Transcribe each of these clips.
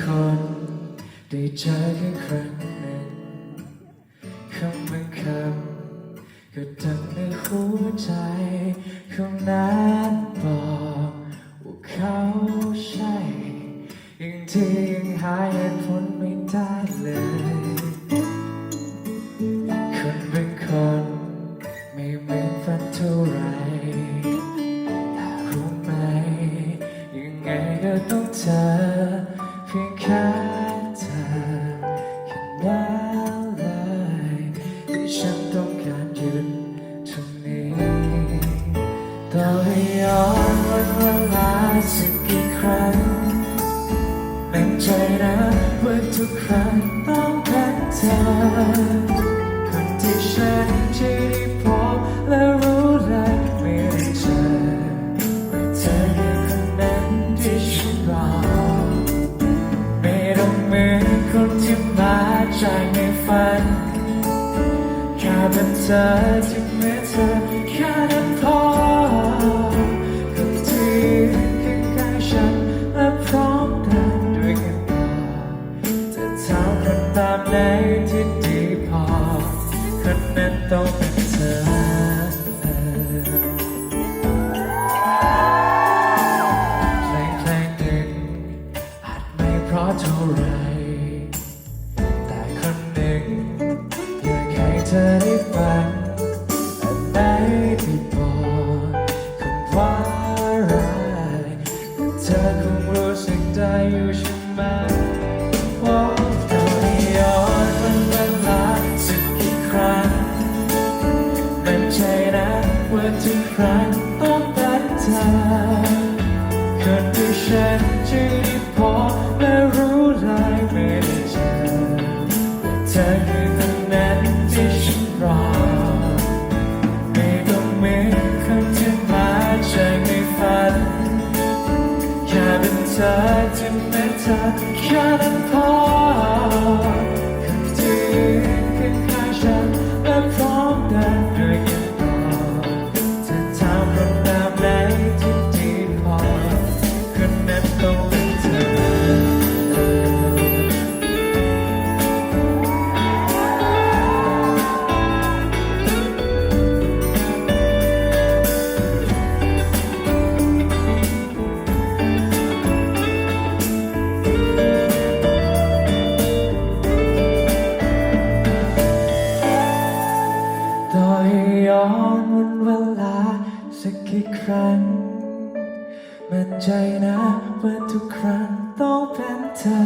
คน ได้เจอแค่ครั้งหนึ่งคำบางคำก็ดังในหัวใจของนั้นบอกว่าเขาใช่ยังที่ยังหาเหตุผลไม่ได้เลย ต่อให้ย้อนวันเวลาสักกี่ครั้งมั่นใจนะว่าทุกครั้งต้องเป็นเธอคนที่ฉันจะได้พบและรู้และไม่ได้เจอว่าเธอคือคนนั้นที่ฉันรอไม่ต้องเหมือนคนที่มาจากในฝันแค่เป็นเธอที่เหมือน ที่ดีพอคนนั้นต้องเป็นเธอเพลงเพลงหนึ่งอาจไม่เพราะเท่าไร แต่คนหนึ่งอยากให้เธอได้ฟังและได้ที่บอกคำว่าอะไรเธอคงรู้สึกได้อยู่ใช่ไหม ทุกครั้งต้องเป็นเธอคนที่ฉันจะได้พบและรู้เลยไม่ได้เจอว่เธอคือคนนั้นที่ฉันรอไม่ต้องมีคนที่มาจากในฝันแค่เป็นเธอที่ไม่เธอแค่นั้นพอคน มั่นใจนะว่าทุกครั้งต้องเป็นเธอ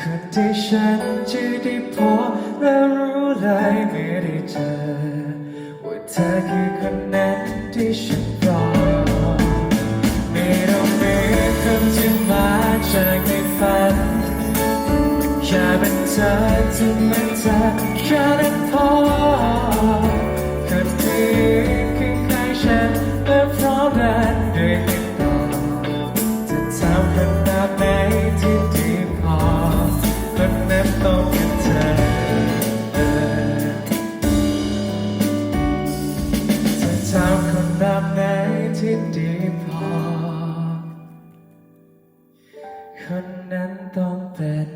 คนที่ฉันจะได้พบและรู้เลยไม่ได้เจอ ว่าเธอคือคนนั้นที่ฉันรอไม่ต้องมีคนที่มาจากในฝันแค่เป็นเธอที่เหมือนเธอแค่นั้น คนนั้นต้องเป็น